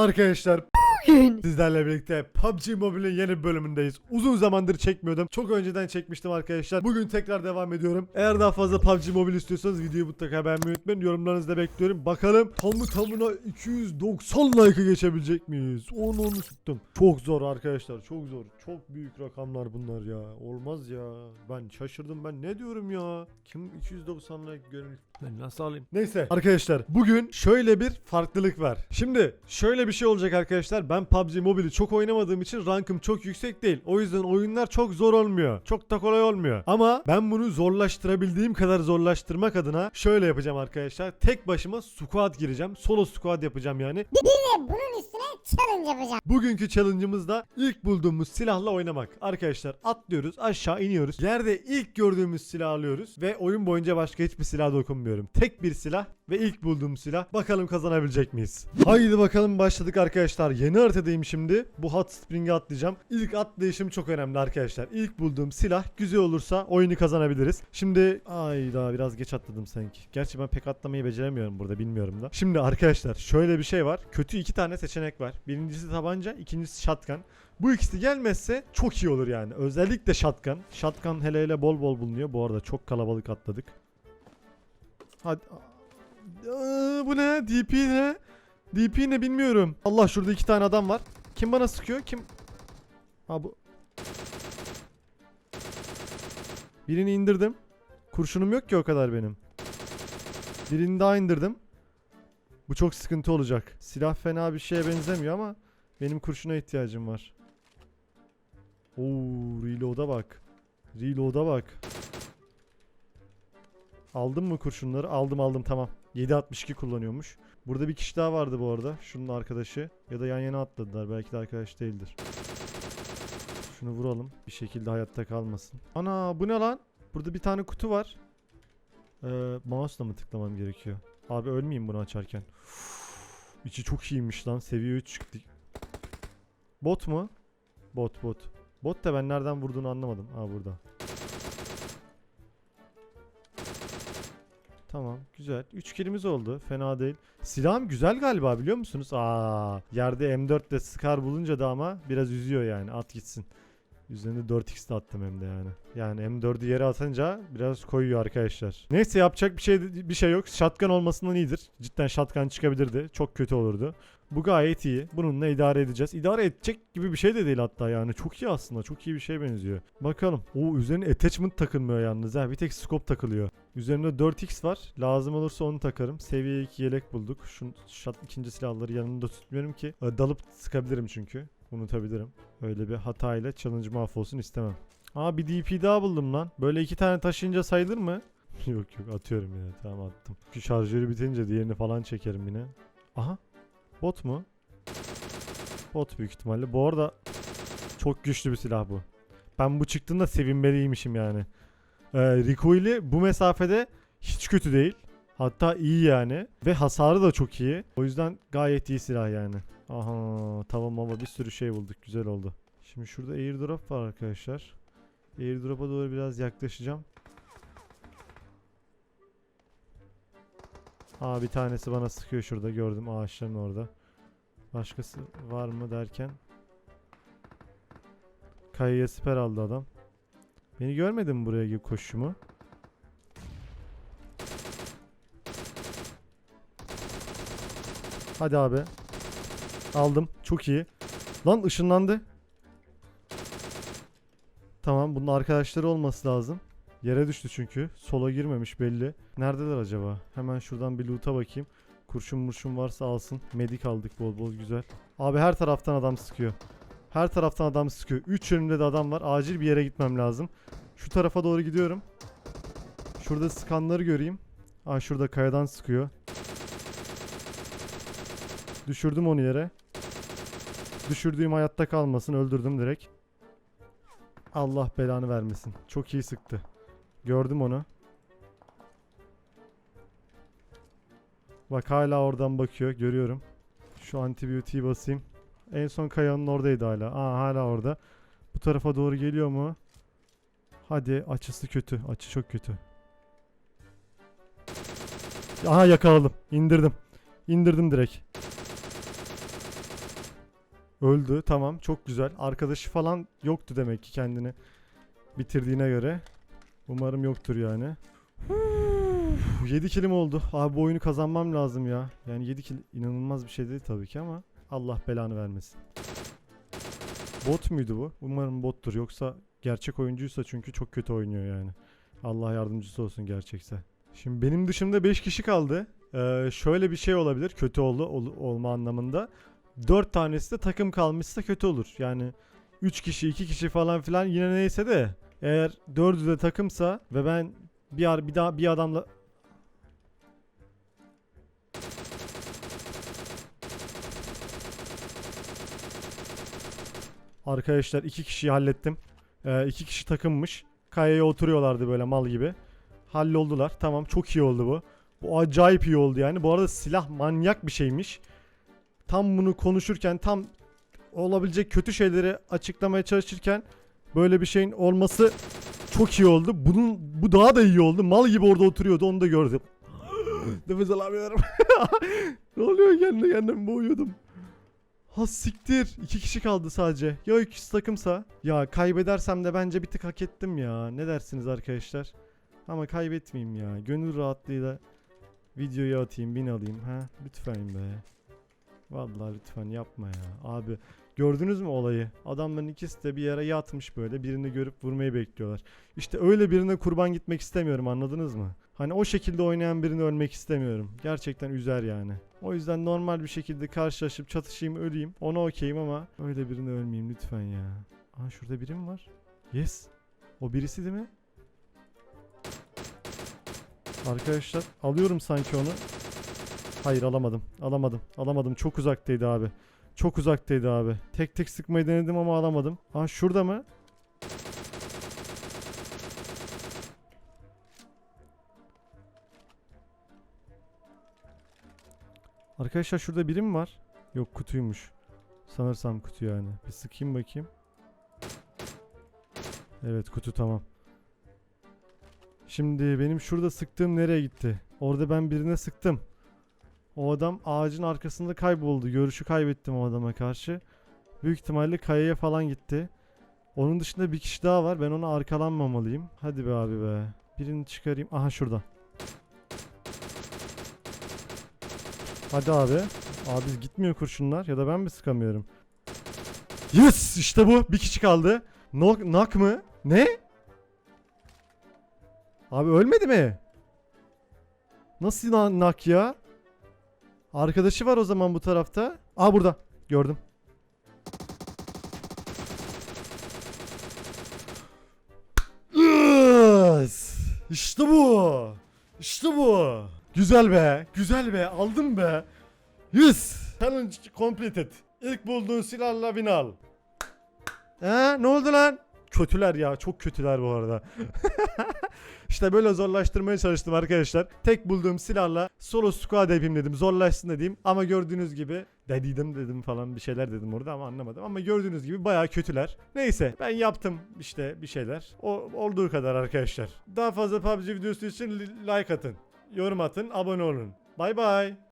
Arkadaşlar Bugün sizlerle birlikte PUBG Mobile'in yeni bölümündeyiz. Uzun zamandır çekmiyordum. Çok önceden çekmiştim arkadaşlar. Bugün tekrar devam ediyorum. Eğer daha fazla PUBG Mobile istiyorsanız videoyu mutlaka beğenmeyi unutmayın. Yorumlarınızı da bekliyorum. Bakalım tamı tamına 290 like'ı geçebilecek miyiz? Onu onu tuttum. Çok zor arkadaşlar. Çok zor. Çok büyük rakamlar bunlar ya. Olmaz ya. Ben şaşırdım ben. Ne diyorum ya? Kim 290 like görür? Ben nasıl alayım? Neyse arkadaşlar bugün şöyle bir farklılık var. Şimdi şöyle bir şey olacak arkadaşlar. Ben PUBG Mobile'i çok oynamadığım için rankım çok yüksek değil. O yüzden oyunlar çok zor olmuyor. Çok da kolay olmuyor. Ama ben bunu zorlaştırabildiğim kadar zorlaştırmak adına şöyle yapacağım arkadaşlar. Tek başıma squad gireceğim. Solo squad yapacağım yani. bir de bunun üstüne challenge yapacağım. Bugünkü challenge'ımız da ilk bulduğumuz silahla oynamak. Arkadaşlar atlıyoruz aşağı iniyoruz. Yerde ilk gördüğümüz silahı alıyoruz ve oyun boyunca başka hiçbir silah dokunmuyorum. Tek bir silah ve ilk bulduğum silah. Bakalım kazanabilecek miyiz? Haydi bakalım başladık arkadaşlar. Yeni haritadayım şimdi. Bu hot spring'e atlayacağım. İlk atlayışım çok önemli arkadaşlar. İlk bulduğum silah güzel olursa oyunu kazanabiliriz. Şimdi ay daha biraz geç atladım sanki. Gerçi ben pek atlamayı beceremiyorum burada bilmiyorum da. Şimdi arkadaşlar şöyle bir şey var. Kötü iki tane seçenek var. Birincisi tabanca, ikincisi shotgun. Bu ikisi gelmezse çok iyi olur yani. Özellikle shotgun. Shotgun hele hele bol bol bulunuyor. Bu arada çok kalabalık atladık. Hadi. Aa, bu ne? DP ne? DP ne bilmiyorum. Allah şurada iki tane adam var. Kim bana sıkıyor? Kim? Ha bu. Birini indirdim. Kurşunum yok ki o kadar benim. Birini daha indirdim. Bu çok sıkıntı olacak. Silah fena bir şeye benzemiyor ama benim kurşuna ihtiyacım var. Oo, reload'a bak. Reload'a bak. Aldın mı kurşunları? Aldım aldım tamam. 7.62 kullanıyormuş. Burada bir kişi daha vardı bu arada. Şunun arkadaşı. Ya da yan yana atladılar. Belki de arkadaş değildir. Şunu vuralım. Bir şekilde hayatta kalmasın. Ana bu ne lan? Burada bir tane kutu var. Ee, mouse'la mı tıklamam gerekiyor? Abi ölmeyeyim bunu açarken. Uf, içi çok iyiymiş lan. Seviye 3 çıktı. Bot mu? Bot bot. Bot da ben nereden vurduğunu anlamadım. Aa burada. Tamam güzel. 3 kilimiz oldu. Fena değil. Silahım güzel galiba biliyor musunuz? Aa, yerde M4 ile Scar bulunca da ama biraz üzüyor yani. At gitsin. Üzerine 4x de attım hem de yani. Yani M4'ü yere atınca biraz koyuyor arkadaşlar. Neyse yapacak bir şey bir şey yok. Shotgun olmasından iyidir. Cidden shotgun çıkabilirdi. Çok kötü olurdu. Bu gayet iyi. Bununla idare edeceğiz. İdare edecek gibi bir şey de değil hatta yani. Çok iyi aslında. Çok iyi bir şey benziyor. Bakalım. O üzerine attachment takılmıyor yalnız ha. Bir tek scope takılıyor. Üzerinde 4x var. Lazım olursa onu takarım. Seviye 2 yelek bulduk. Şu shot ikinci silahları yanımda tutmuyorum ki. Dalıp sıkabilirim çünkü. Unutabilirim. Öyle bir hatayla challenge mahvolsun istemem. Aa bir DP daha buldum lan. Böyle iki tane taşıyınca sayılır mı? yok yok atıyorum ya. Tamam attım. Şu şarjörü bitince diğerini falan çekerim yine. Aha. Bot mu? Bot büyük ihtimalle. Bu arada çok güçlü bir silah bu. Ben bu çıktığında sevinmeliymişim yani. Ee, recoil'i bu mesafede hiç kötü değil. Hatta iyi yani. Ve hasarı da çok iyi. O yüzden gayet iyi silah yani. Aha tamam ama bir sürü şey bulduk. Güzel oldu. Şimdi şurada airdrop var arkadaşlar. Airdrop'a doğru biraz yaklaşacağım. Aa bir tanesi bana sıkıyor şurada gördüm ağaçların orada. Başkası var mı derken. Kayaya siper aldı adam. Beni görmedin mi buraya gibi koşumu? Hadi abi. Aldım. Çok iyi. Lan ışınlandı. Tamam bunun arkadaşları olması lazım. Yere düştü çünkü. Sola girmemiş belli. Neredeler acaba? Hemen şuradan bir loot'a bakayım. Kurşun murşun varsa alsın. Medik aldık bol bol güzel. Abi her taraftan adam sıkıyor. Her taraftan adam sıkıyor. 3 yönümde de adam var. Acil bir yere gitmem lazım. Şu tarafa doğru gidiyorum. Şurada sıkanları göreyim. Aa şurada kayadan sıkıyor. Düşürdüm onu yere. Düşürdüğüm hayatta kalmasın. Öldürdüm direkt. Allah belanı vermesin. Çok iyi sıktı. Gördüm onu. Bak hala oradan bakıyor. Görüyorum. Şu antibiyotiği basayım. En son kayanın oradaydı hala. Aa hala orada. Bu tarafa doğru geliyor mu? Hadi açısı kötü. Açı çok kötü. Aha yakaladım. İndirdim. İndirdim direkt. Öldü tamam çok güzel. Arkadaşı falan yoktu demek ki kendini bitirdiğine göre. Umarım yoktur yani. 7 kilim oldu. Abi bu oyunu kazanmam lazım ya. Yani 7 kill inanılmaz bir şey değil tabii ki ama Allah belanı vermesin. Bot muydu bu? Umarım bottur. Yoksa gerçek oyuncuysa çünkü çok kötü oynuyor yani. Allah yardımcısı olsun gerçekse. Şimdi benim dışımda 5 kişi kaldı. Ee, şöyle bir şey olabilir. Kötü oldu ol- olma anlamında. 4 tanesi de takım kalmışsa kötü olur. Yani 3 kişi 2 kişi falan filan yine neyse de eğer 4'ü de takımsa ve ben bir ar bir daha bir adamla Arkadaşlar iki kişiyi hallettim. Ee, kişi takımmış. Kayaya oturuyorlardı böyle mal gibi. Halloldular. Tamam çok iyi oldu bu. Bu acayip iyi oldu yani. Bu arada silah manyak bir şeymiş. Tam bunu konuşurken tam olabilecek kötü şeyleri açıklamaya çalışırken böyle bir şeyin olması çok iyi oldu. Bunun bu daha da iyi oldu. Mal gibi orada oturuyordu. Onu da gördüm. Nefes alamıyorum. ne oluyor kendi kendime boğuyordum. Ha siktir. İki kişi kaldı sadece. Ya ikisi takımsa? Ya kaybedersem de bence bir tık hak ettim ya. Ne dersiniz arkadaşlar? Ama kaybetmeyeyim ya. Gönül rahatlığıyla videoyu atayım, bin alayım. Ha lütfen be. Vallahi lütfen yapma ya. Abi gördünüz mü olayı? Adamların ikisi de bir yere yatmış böyle. Birini görüp vurmayı bekliyorlar. İşte öyle birine kurban gitmek istemiyorum anladınız mı? Hani o şekilde oynayan birini ölmek istemiyorum. Gerçekten üzer yani. O yüzden normal bir şekilde karşılaşıp çatışayım öleyim. Ona okeyim ama öyle birine ölmeyeyim lütfen ya. Aa şurada biri mi var? Yes. O birisi değil mi? Arkadaşlar alıyorum sanki onu. Hayır alamadım. Alamadım. Alamadım. Çok uzaktaydı abi. Çok uzaktaydı abi. Tek tek sıkmayı denedim ama alamadım. Aa şurada mı? Arkadaşlar şurada biri mi var? Yok kutuymuş. Sanırsam kutu yani. Bir sıkayım bakayım. Evet kutu tamam. Şimdi benim şurada sıktığım nereye gitti? Orada ben birine sıktım. O adam ağacın arkasında kayboldu. Görüşü kaybettim o adama karşı. Büyük ihtimalle kayaya falan gitti. Onun dışında bir kişi daha var. Ben ona arkalanmamalıyım. Hadi be abi be. Birini çıkarayım. Aha şurada. Hadi abi. Abi gitmiyor kurşunlar ya da ben mi sıkamıyorum? Yes işte bu. Bir kişi kaldı. Nok nak mı? Ne? Abi ölmedi mi? Nasıl na- nak ya? Arkadaşı var o zaman bu tarafta. Aa burada. Gördüm. İşte bu. İşte bu. Güzel be. Güzel be. Aldım be. Yes. Challenge completed. İlk bulduğun silahla bin al. He, ne oldu lan? Kötüler ya. Çok kötüler bu arada. işte böyle zorlaştırmaya çalıştım arkadaşlar. Tek bulduğum silahla solo squad yapayım dedim. Zorlaşsın dedim. Ama gördüğünüz gibi dediydim dedim falan bir şeyler dedim orada ama anlamadım. Ama gördüğünüz gibi bayağı kötüler. Neyse ben yaptım işte bir şeyler. O olduğu kadar arkadaşlar. Daha fazla PUBG videosu için li- like atın. Yorum atın, abone olun. Bay bay.